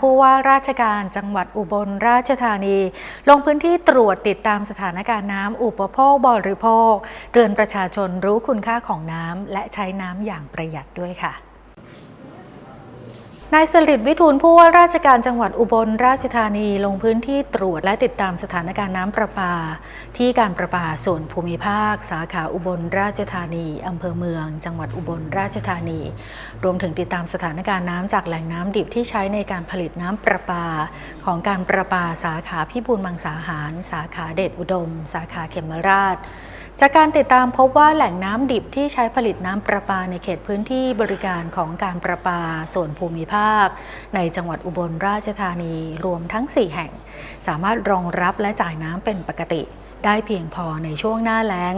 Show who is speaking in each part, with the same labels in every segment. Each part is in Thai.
Speaker 1: ผู้ว่าราชการจังหวัดอุบลราชธานี ลงพื้นที่ตรวจติดตามสถานการณ์น้ำอุปโภคบริโภค เตือนประชาชนรู้คุณค่าของน้ำและใช้น้ำอย่างประหยัดด้วยค่ะ นายสลิดวิทูลผู้ว่าราชการจังหวัดอุบลราชธานีลงพื้นที่ตรวจและติดตามสถานการณ์น้ำประปา ที่การประปาส่วนภูมิภาค สาขาอุบลราชธานีอำเภอเมือง จังหวัดอุบลราชธานี รวมถึงติดตามสถานการณ์น้ำจากแหล่งน้ำดิบที่ใช้ในการผลิตน้ำประปา ของการประปาสาขาพิบูลมังสาหาร สาขาเดชอุดม สาขาเขมราช จากการติดตามพบว่าแหล่งน้ำดิบที่ใช้ผลิตน้ำประปาในเขตพื้นที่บริการของการประปาส่วนภูมิภาค ในจังหวัดอุบลราชธานีรวมทั้ง 4 แห่ง สามารถรองรับและจ่ายน้ำเป็นปกติ ได้เพียงพอในช่วงหน้าแล้ง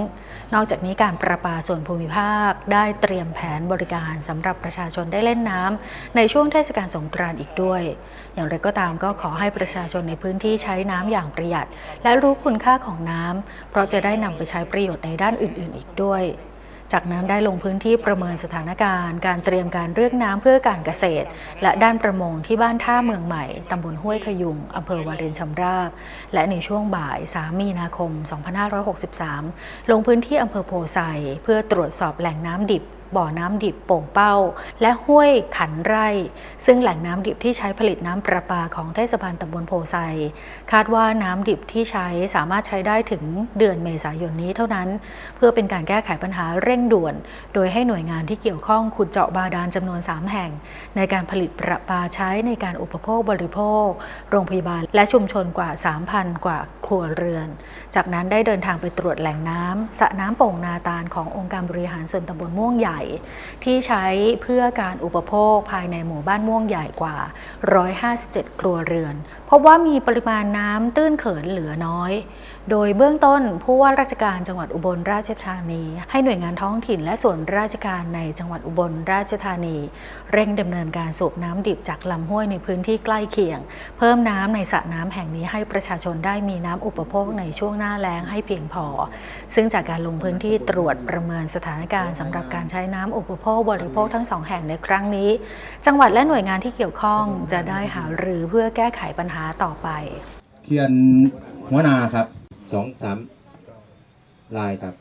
Speaker 1: นอกจากนี้การประปาส่วนภูมิภาค ได้เตรียมแผนบริการสำหรับประชาชนได้เล่นน้ำในช่วงเทศกาลสงกรานต์อีกด้วย อย่างไรก็ตามก็ขอให้ประชาชนในพื้นที่ใช้น้ำอย่างประหยัด และรู้คุณค่าของน้ำเพราะจะได้นำไปใช้ประโยชน์ในด้านอื่น ๆ อีกด้วย จากนั้นได้ลงพื้นที่ประเมินสถานการณ์ การเตรียมการเรื่องน้ำเพื่อการเกษตร และด้านประมงที่บ้านท่าเมืองใหม่ตำบลห้วยขยุงอำเภอวารินชำราบ และในช่วงบ่าย 3 มีนาคม 2563 ลงพื้นที่อำเภอโพไซเพื่อตรวจสอบแหล่งน้ำดิบ บ่อน้ำดิบโป่งเป้า และห้วยขันไร่ ซึ่งแหล่งน้ำดิบที่ใช้ผลิตน้ำประปาของเทศบาลตำบลโพไซคาดว่าน้ำดิบที่ใช้สามารถใช้ได้ถึงเดือนเมษายนนี้เท่านั้น เพื่อเป็นการแก้ไขปัญหาเร่งด่วน โดยให้หน่วยงานที่เกี่ยวข้องขุดเจาะบาดาลจำนวน 3 แห่ง ในการผลิตประปาใช้ในการอุปโภคบริโภค โรงพยาบาล และชุมชนกว่า 3,000 กว่าครัวเรือน จากนั้นได้เดินทางไปตรวจแหล่งน้ำสระน้ำโป่งนาตาลขององค์การบริหารส่วนตำบลม่วงใหญ่ที่ใช้เพื่อการอุปโภคภายในหมู่บ้านม่วงใหญ่กว่า 157 ครัวเรือน พบว่ามีปริมาณน้ำตื้นเขินเหลือน้อย โดยเบื้องต้นผู้ว่าราชการจังหวัดอุบลราชธานี ให้หน่วยงานท้องถิ่นและส่วนราชการในจังหวัดอุบลราชธานี เร่งดำเนินการสูบน้ำดิบจากลำห้วยในพื้นที่ใกล้เคียง เพิ่มน้ำในสระน้ำแห่งนี้ให้ประชาชนได้มีน้ำอุปโภคในช่วงหน้าแล้งให้เพียงพอ ซึ่งจากการลงพื้นที่ตรวจประเมินสถานการณ์สำหรับการใช้น้ำอุปโภคบริโภคทั้งสองแห่งในครั้งนี้ จังหวัดและหน่วยงานที่เกี่ยวข้องจะได้หารือเพื่อแก้ไขปัญหาต่อไป
Speaker 2: เขียนหัวหนาครับ
Speaker 3: สองสามลายครับ